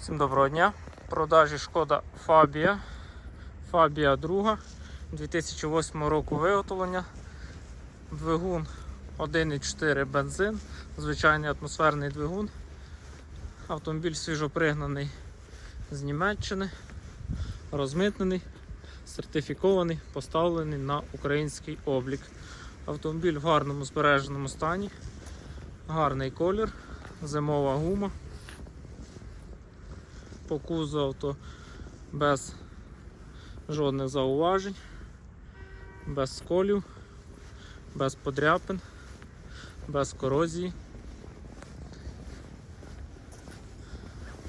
Всім доброго дня. В продажі шкода Фабія. Фабія 2 2008 року виготовлення. Двигун 1,4 бензин, звичайний атмосферний двигун. Автомобіль свіжопригнаний з Німеччини, розмитнений, сертифікований, поставлений на український облік. Автомобіль в гарному збереженому стані, гарний колір, зимова гума по кузову то без жодних зауважень, без сколів, без подряпин, без корозії.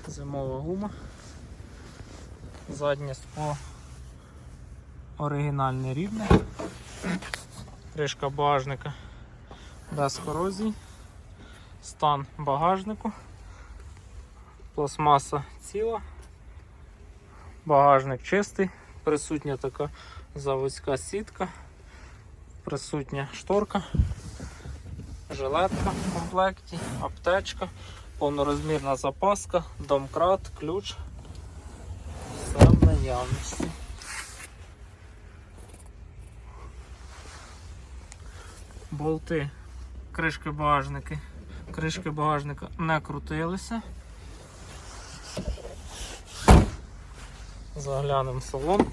Зимова гума. Заднє скло оригінальне рівне. Кришка багажника без корозії. Стан багажнику пластмаса ціла, багажник чистий, присутня така заводська сітка, присутня шторка, жилетка в комплекті, аптечка, повнорозмірна запаска, домкрат, ключ. Все в наявності. Болти, кришки багажники, кришки багажника не крутилися. Заглянемо в салон.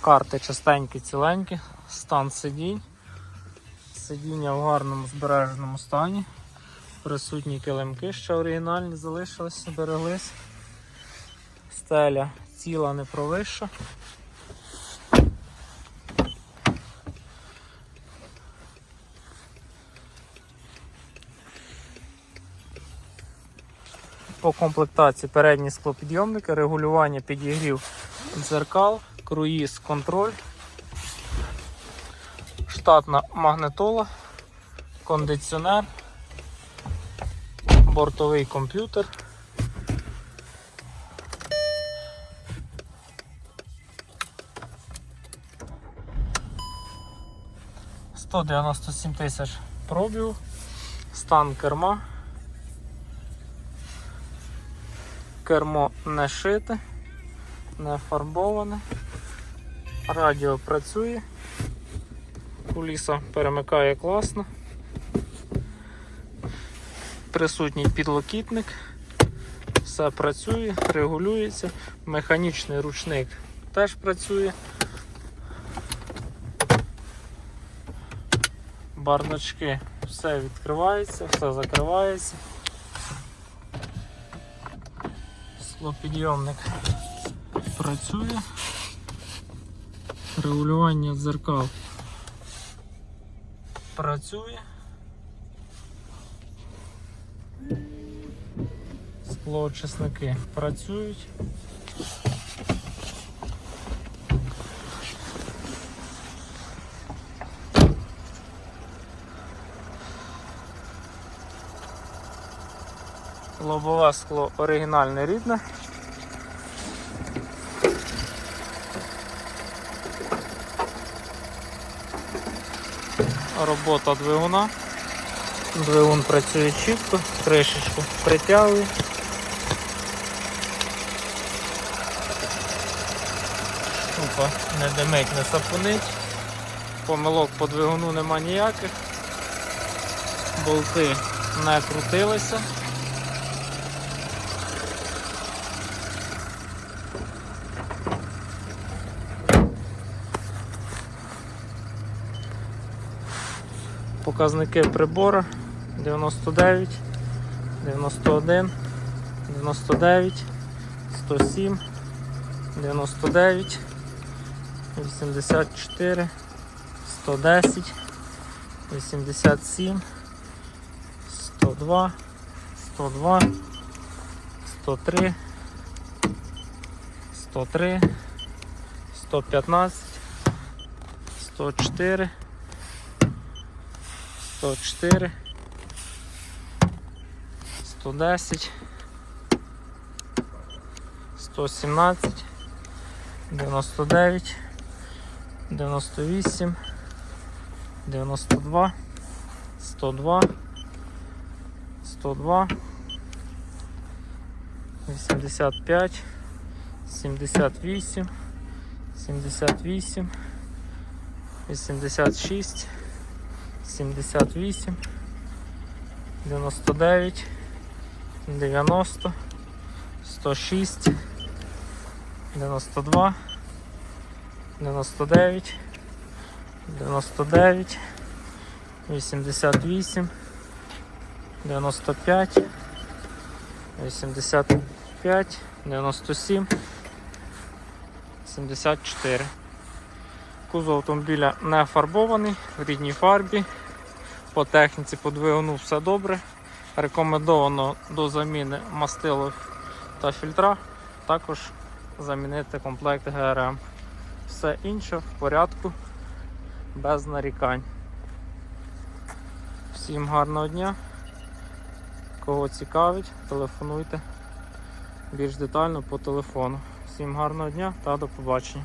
Карти частенькі, ціленькі, стан сидінь. Сидіння в гарному збереженому стані. Присутні килимки ще оригінальні, залишилися, збереглись. Стеля ціла не провища. По комплектації передні склопідйомники, регулювання підігрів дзеркал, круїз контроль, штатна магнитола, кондиціонер, бортовий комп'ютер. Сто дев'яносто сім тисяч пробігу, стан керма. Кермо не шите, не фарбоване. Радіо працює. Куліса перемикає класно. Присутній підлокітник. Все працює, регулюється. Механічний ручник теж працює. Барночки все відкривається, все закривається. Склопідйомник працює. Регулювання дзеркал працює. Склоочисники працюють. Лобове скло оригінальне рідне. Робота двигуна. Двигун працює чітко, кришечку притягує. Штука не димить, не сапунить. Помилок по двигуну нема ніяких. Болти не крутилися. Показники прибора 99, 91, 99, 107, 99, 84, 110, 87, 102, 102, 103, 103, 115, 104. 104, 110, 117, 99, 98, 92, 102, 102, 85, 78, 78, 86, 78, 99, 90, 106, 92, 99, 99, 88, 95, 85, 97, 74. Кузов автомобіля не фарбований, в рідній фарбі. По техніці по двигуну все добре. Рекомендовано до заміни мастилок та фільтра. Також замінити комплект ГРМ. Все інше в порядку, без нарікань. Всім гарного дня. Кого цікавить, телефонуйте більш детально по телефону. Всім гарного дня та до побачення.